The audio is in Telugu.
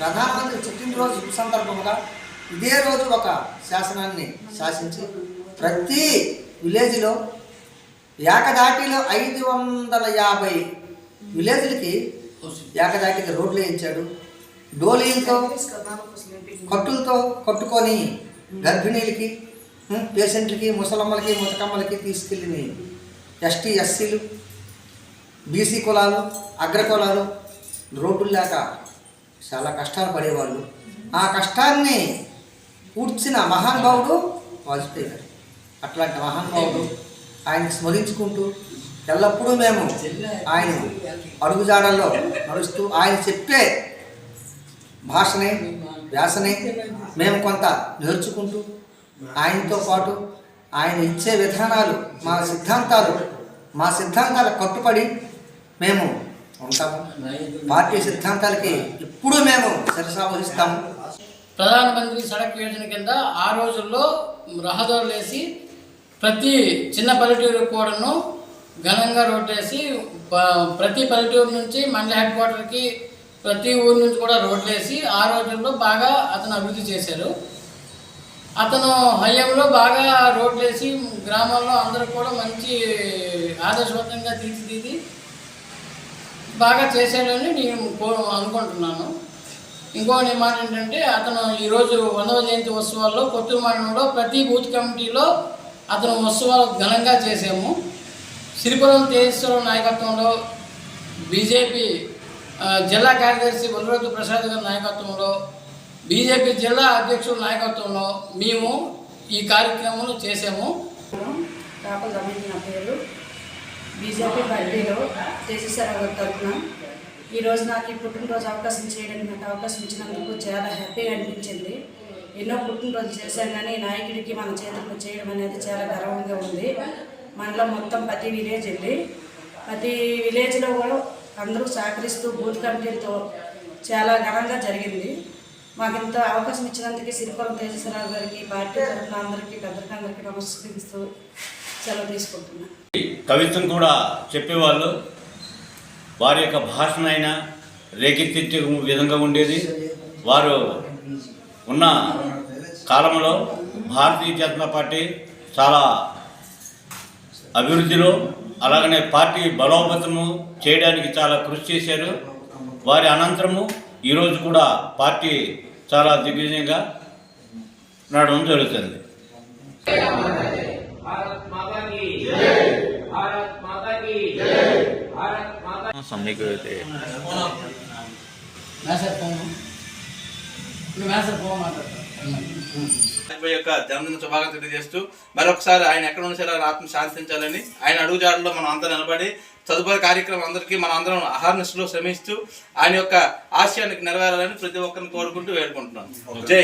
ప్రధానమంత్రి పుట్టినరోజు రోజు సందర్భంగా ఇదే రోజు ఒక శాసనాన్ని శాసించి ప్రతి విలేజ్లో ఏకదాటిలో ఐదు వందల యాభై విలేజ్లకి ఏకదాటికి రోడ్లు వేయించాడు. డోలీలతో కట్టులతో కట్టుకొని గర్భిణీలకి పేషెంట్లకి ముసలమ్మలకి ముతకమ్మలకి తీసుకెళ్ళిన ఎస్టీ ఎస్సీలు బీసీ కులాలు అగ్ర కులాలు రోడ్లు లేక చాలా కష్టాలు పడేవాళ్ళు. ఆ కష్టాన్ని ఊడ్చిన మహానుభావుడు వాజ్పేయి గారు. అట్లాంటి మహానుభావుడు ఆయన స్మరించుకుంటూ ఎల్లప్పుడూ మేము ఆయన అడుగుజాడల్లో నడుస్తూ ఆయన చెప్పే భాషని వ్యాసని మేము కొంత నేర్చుకుంటూ ఆయనతో పాటు ఆయన ఇచ్చే విధానాలు మా సిద్ధాంతాలు మా సిద్ధాంతాలకు కట్టుబడి మేము ఉంటాము పార్టీ సిద్ధాంతాలకి ఇప్పుడు మేము శిరసావహిస్తాము ప్రధానమంత్రి సడక్ యోజన కింద ఆ రోజుల్లో రహదారులు వేసి ప్రతి చిన్న పల్లెటూరు కూడాను ఘనంగా రోడ్లేసి ప- ప్రతి పల్లెటూరు నుంచి మండల హెడ్ క్వార్టర్కి ప్రతి ఊరు నుంచి కూడా రోడ్లేసి ఆ రోజుల్లో బాగా అతను అభివృద్ధి చేశారు. అతను హయాంలో బాగా రోడ్లేసి గ్రామాల్లో అందరూ కూడా మంచి ఆదర్శవంతంగా తీర్చిదిద్ది బాగా చేశాడని నేను కో- అనుకుంటున్నాను. ఇంకో మాట ఏంటంటే అతను ఈరోజు వందవ జయంతి ఉత్సవాల్లో కొత్తూరు మండలంలో ప్రతి బూత్ కమిటీలో అతను ఉత్సవాలు ఘనంగా చేసాము శ్రీపురం తేజేశ్వరం నాయకత్వంలో బీజేపీ జిల్లా కార్యదర్శి వనరోజు ప్రసాద్ గారి నాయకత్వంలో బీజేపీ జిల్లా అధ్యక్షుల నాయకత్వంలో మేము ఈ కార్యక్రమం చేసాము నా పేరు. బీజేపీ బర్త్డేలో కేసీఆర్ గారి తరఫున ఈరోజు నాకు ఈ పుట్టినరోజు అవకాశం చేయడానికి నాకు అవకాశం ఇచ్చినందుకు చాలా హ్యాపీగా అనిపించింది. ఎన్నో పుట్టినరోజు చేశాం కానీ నాయకుడికి మన చేతుల్లో చేయడం అనేది చాలా గర్వంగా ఉంది. మనలో మొత్తం ప్రతి విలేజ్ వెళ్ళి ప్రతి విలేజ్లో కూడా అందరూ సహకరిస్తూ బూత్ కమిటీలతో చాలా ఘనంగా జరిగింది. మాకు ఇంత అవకాశం ఇచ్చినందుకు సిరిపురం తేజస్వరరావు గారికి పార్టీ తరఫున అందరికీ పెద్దరికి అందరికీ నమస్కరిస్తూ సెలవు తీసుకుంటున్నాను కవిత్వం కూడా చెప్పేవాళ్ళు. వారి యొక్క భాషనైనా రేకెత్తించే విధంగా ఉండేది. వారు ఉన్న కాలంలో భారతీయ జనతా పార్టీ చాలా అభివృద్ధిలో అలాగనే పార్టీ బలోపేతము చేయడానికి చాలా కృషి చేశారు. వారి అనంతరము ఈరోజు కూడా పార్టీ చాలా దిగ్విజయంగా నడవడం జరుగుతుంది. మాట్లాడతాను వాజ్పేయి యొక్క జన్మదిన శుభాకాంక్షలు తెలియజేస్తూ మరొకసారి ఆయన ఎక్కడ ఉన్న సరే ఆయన ఆత్మ శాంతించాలని ఆయన అడుగుజాడలో మనం అందరం నిలబడి తదుపరి కార్యక్రమం అందరికీ మనం అందరం అహార్నిస్లో శ్రమిస్తూ ఆయన యొక్క ఆశయానికి నెరవేరాలని ప్రతి ఒక్కరిని కోరుకుంటూ వేడుకుంటున్నాం జై.